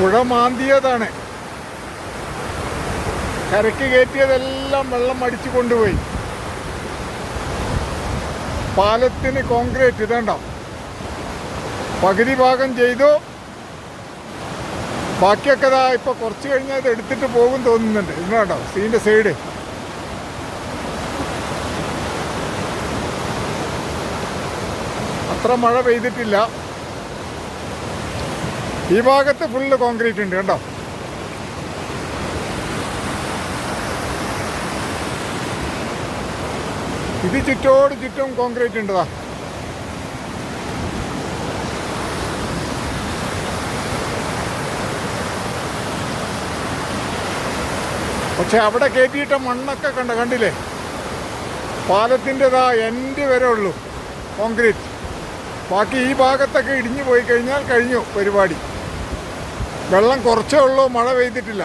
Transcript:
പുഴ മാന്തിയതാണ്. കരയ്ക്ക് കയറ്റിയതെല്ലാം വെള്ളം അടിച്ചു കൊണ്ടുപോയി. പാലത്തിന് കോൺക്രീറ്റ് ഇതേണ്ട? പകുതി ഭാഗം ചെയ്തു. ബാക്കിയൊക്കെ ഇതാ ഇപ്പൊ കുറച്ച് കഴിഞ്ഞാൽ ഇത് എടുത്തിട്ട് പോകും തോന്നുന്നുണ്ട്. ഇന്നാട്ടോ സീന്റെ സൈഡ്. അത്ര മഴ പെയ്തിട്ടില്ല. ഈ ഭാഗത്ത് ഫുള്ള് കോൺക്രീറ്റ് ഉണ്ട് കേട്ടോ ഇത് ചുറ്റോട് ചുറ്റും കോൺക്രീറ്റ് ഉണ്ടതാ പക്ഷെ അവിടെ കയറ്റിയിട്ട മണ്ണൊക്കെ കണ്ട കണ്ടില്ലേ? പാലത്തിന്റെതാ എന്റെ വരെ ഉള്ളൂ കോൺക്രീറ്റ് ബാക്കി ഈ ഭാഗത്തൊക്കെ ഇടിഞ്ഞു പോയി കഴിഞ്ഞാൽ കഴിഞ്ഞു പരിപാടി. വെള്ളം കുറച്ചേ ഉള്ളൂ മഴ പെയ്തിട്ടില്ല.